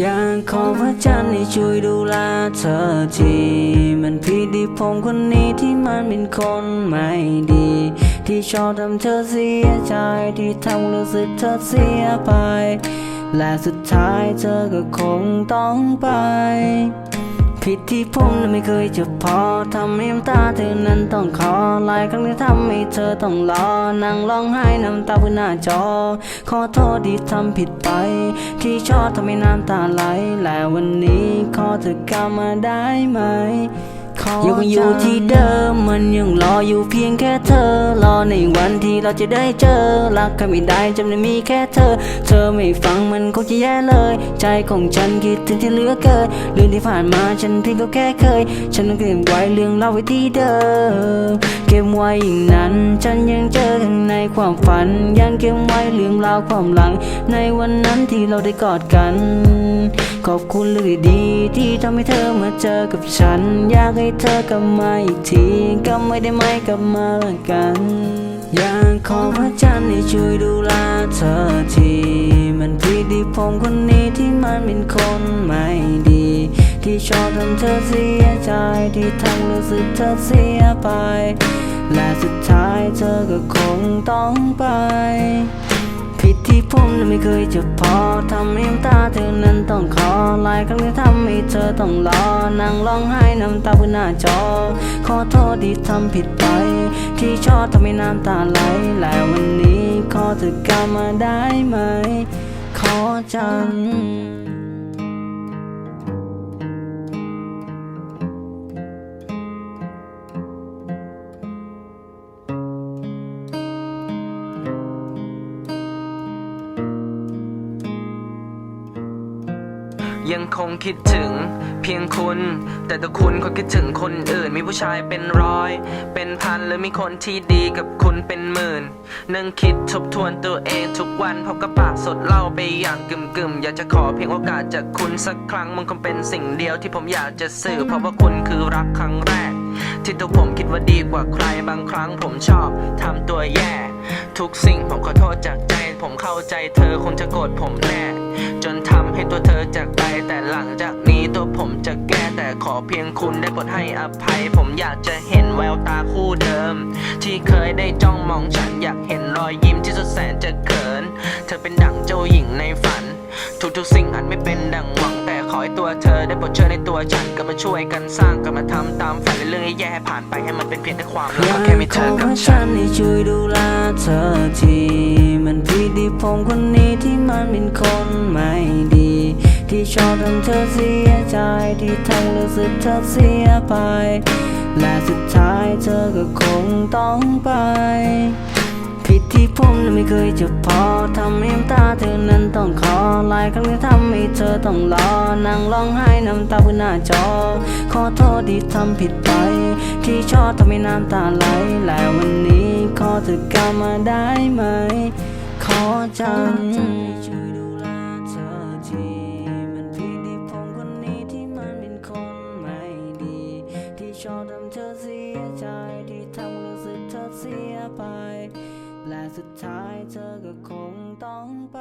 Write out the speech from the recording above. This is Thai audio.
อยากขอพระจันทร์ให้ช่วยดูแลเธอที มันผิดที่ผมคนนี้ที่มันเป็นคนไม่ดี ที่ชอบทำเธอเสียใจที่ทำรู้สึกเธอเสียไป และสุดท้ายเธอก็คงต้องไป ผิดที่ผมนั้นไม่เคยจะพอทำให้น้ำตาเธอนั้นต้องขอหลายครั้งที่ทำให้เธอต้องรอนั่งร้องไห้น้ำตาบนหน้าจอ ขอโทษที่ทำผิดไป ที่ชอบทำให้น้ำตาไหล และวันนี้ขอเธอกลับมาได้ไหม ยังอยู่ที่เดิมมันยังรออยู่เพียงแค่เธอ รอในวันที่เราจะได้เจอรักกันไม่ได้จำได้มีแค่เธอ เธอไม่ฟังมันคงจะแย่เลย ใจของฉันคิดถึงที่เหลือเกินเรื่องที่ผ่านมาฉันเพียงก็แค่เคย ฉันต้องเก็บไว้เรื่องเล่าไว้ที่เดิมเก็บไว้อย่างนั้น ฉันยังเจอข้างในความฝัน ยังเก็บไว้เรื่องราวความหลัง ในวันนั้นที่เราได้กอดกัน ขอบคุณเรื่องดีที่ทำให้เธอมาเจอกับฉัน อยากให้เธอกลับมาอีกทีกลับไม่ได้ไหมกลับมาละกัน อยากขอพระจันทร์ให้ช่วยดูแลเธอทีมันผิดที่ผมคนนี้ที่มันเป็นคนไม่ดี ที่ชอบทำเธอเสียใจที่ทำรู้สึกเธอเสียไป และสุดท้ายเธอก็คงต้องไป ที่ผมนั้นไม่เคยจะพอทำให้น้ำตาเธอนั้นต้องขอหลายครั้งที่ทำให้เธอต้องรอนั่งร้องไห้น้ำตาบนหน้าจอ ขอโทษที่ทำผิดไป ที่ชอบทำให้น้ำตาไหลแล้ววันนี้ขอเธอกลับมาได้ไหม ขอจัน ยังคงคิดถึงเพียงคุณ แต่ตัวคุณคนคิดถึงคนอื่น มีผู้ชายเป็นร้อย เป็นพันหรือมีคนที่ดีกับคุณเป็นหมื่นนั่งคิดทบทวนตัวเองทุกวันพบกับปากสดเล่าไปอย่างกึ่มกึ่มอยากจะขอเพียงโอกาสจากคุณสักครั้งมันคงเป็นสิ่งเดียวที่ผมอยากจะสื่อ เพราะว่าคุณคือรักครั้งแรก ที่ตัวผมคิดว่าดีกว่าใครบางครั้งผมชอบทำตัวแย่ ทุกสิ่งผมขอโทษจากใจ ผมเข้าใจเธอคงจะโกรธผมแน่จนทำให้ตัวเธอจากไป แต่หลังจากนี้ตัวผมจะแก้แต่ขอเพียงคุณได้โปรดให้อภัย ผมอยากจะเห็นแววตาคู่เดิม ที่เคยได้จ้องมองฉันอยากเห็นรอยยิ้มที่สุดแสนจะเขิน เธอเป็นดั่งเจ้าหญิงในฝัน ทุกๆสิ่งอาจไม่เป็นดังหวังแต่ขอให้ตัวเธอได้โปรดเชิญในตัวฉันกลับมาช่วยกันสร้างกลับมาทำตามฝันในเรื่องแย่ๆให้ผ่านไปให้มันเป็นเพียงแต่ความอรักยากแค่มีขเธออพกับระฉัจันนทร์ให้ช่วยดูแลเธอทีมันผิดที่ผมคนนี้ที่มันเป็นคนไม่ดี ที่ชอบทำเธอเสียใจที่ทำรู้สึกเธอเสียไป และสุดท้ายเธอก็คงต้องไป ผิดที่ผมนั้นไม่เคยจะพอทำให้น้ำตาเธอนั้นต้องขอหลายครั้งที่ทำให้เธอต้องรอนั่งร้องไห้น้ำตาบนหน้าจอ ขอโทษที่ทำผิดไป ที่ชอบทำให้น้ำตาไหลและวันนี้ขอเธอกลับมาได้ไหม ขอจัน อบทำเธอเสียใจที่ทำรู้สึกเธอเสียไป และสุดท้ายเธอก็คงต้องไป